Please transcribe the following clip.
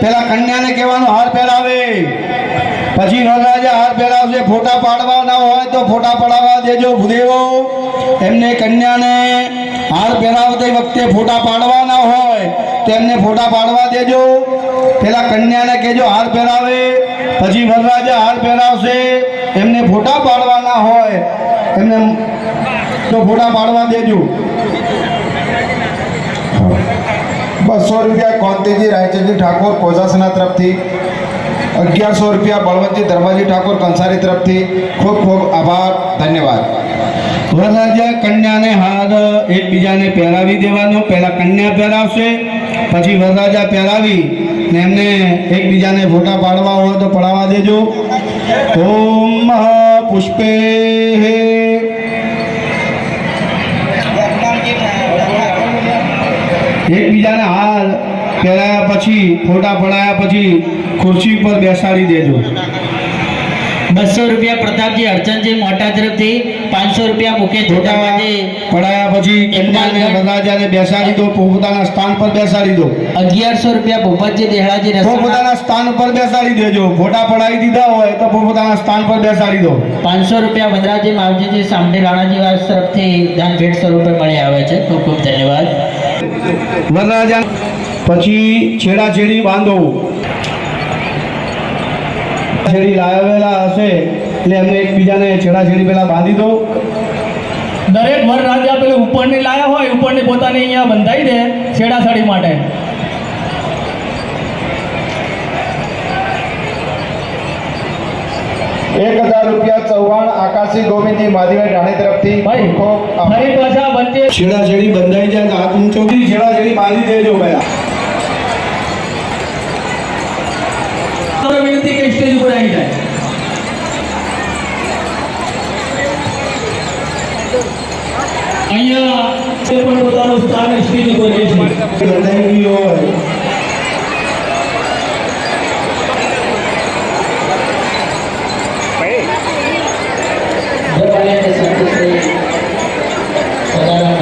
પેલા કન્યાને કહેવાનું હાર પહેરાવે. પછી વરરાજા હાર પહેરાવશે. ફોટા પાડવાના હોય તો ફોટા પડાવવા દેજો ભૂદેવો. એમને કન્યાને હાર પહેરાવતી વખતે ફોટા પાડવાના હોય તો એમને ફોટા પાડવા દેજો. પેલા કન્યાને કહેજો હાર પહેરાવે. પછી વરરાજા હાર પહેરાવશે. એમને ફોટા પાડવાના હોય એમને તો ફોટા પાડવા દેજો. બસો રૂપિયા કોંતીજી રાયચંદજી ઠાકોર કોઝાસના તરફથી. અગિયારસો રૂપિયા બળવંતજી ધર્માજી ઠાકોર કંસારી તરફથી. ખૂબ ખૂબ આભાર, ધન્યવાદ. વરરાજા કન્યાને હાર એકબીજાને પહેરાવી દેવાનો, પહેલા કન્યા પહેરાવશે, પછી વરરાજા પહેરાવી ને એમને એકબીજાને ફોટા પાડવા હોય તો પડાવવા દેજો. ઓમ પુષ્પે એકબીજાને હાર પહેરાયા પછી ફોટા પડાયા પછી ખુરશી પર બેસાડી દેજો. બસો રૂપિયા પ્રતાપજી અર્ચનજી મોટા તરફથી પાંચસો રૂપિયા મુકેશ ફોટા જોટાવાજી પડાયા પછી કન્યાને વરરાજાને બેસાડી દો પોતાના સ્થાન પર બેસાડી દો. અગિયારસો રૂપિયા ભૂપતજી રસોડા પોતાના સ્થાન પર બેસાડી દેજો. ફોટા પડાવી દીધા હોય તો પોતાના સ્થાન પર બેસાડી દો. પાંચસો રૂપિયા વનરાજી માવજીજી સામડી રાણાજી વાસ તરફથી દાન ભેટ સ્વરૂપે મળી આવે છે. ખૂબ ખૂબ ધન્યવાદ. વનરાજા પછી છેડા છેડી બાંધો છેડી લાવેલા હશે એટલે એમને એકબીજાને છેડા છેડી પેલા બાંધી દો. દરેક વર રાજા પેલું ઉપરની લાયા હોય ઉપરની પોતાની અહીંયા બંધાઈ દે છેડાછેડી માટે. એક હજાર રૂપિયા ચૌહાણ આકાશી ગોવિંદજી માધીભાઈ રાણી તરફથી ભાઈ પાછા વચ્ચે છેડા છેડી બંધાઈ જાય તો હાથ ઊંચો છેડાછેડી છેડી બાંધી દેજો પહેલા. અહીંયા તે પણ પોતાનું સ્થાન સ્ટેજ ઉપર રહે છે બંધાઈ ગઈ હોય ગોપાલયને સંતશ્રી સદારામ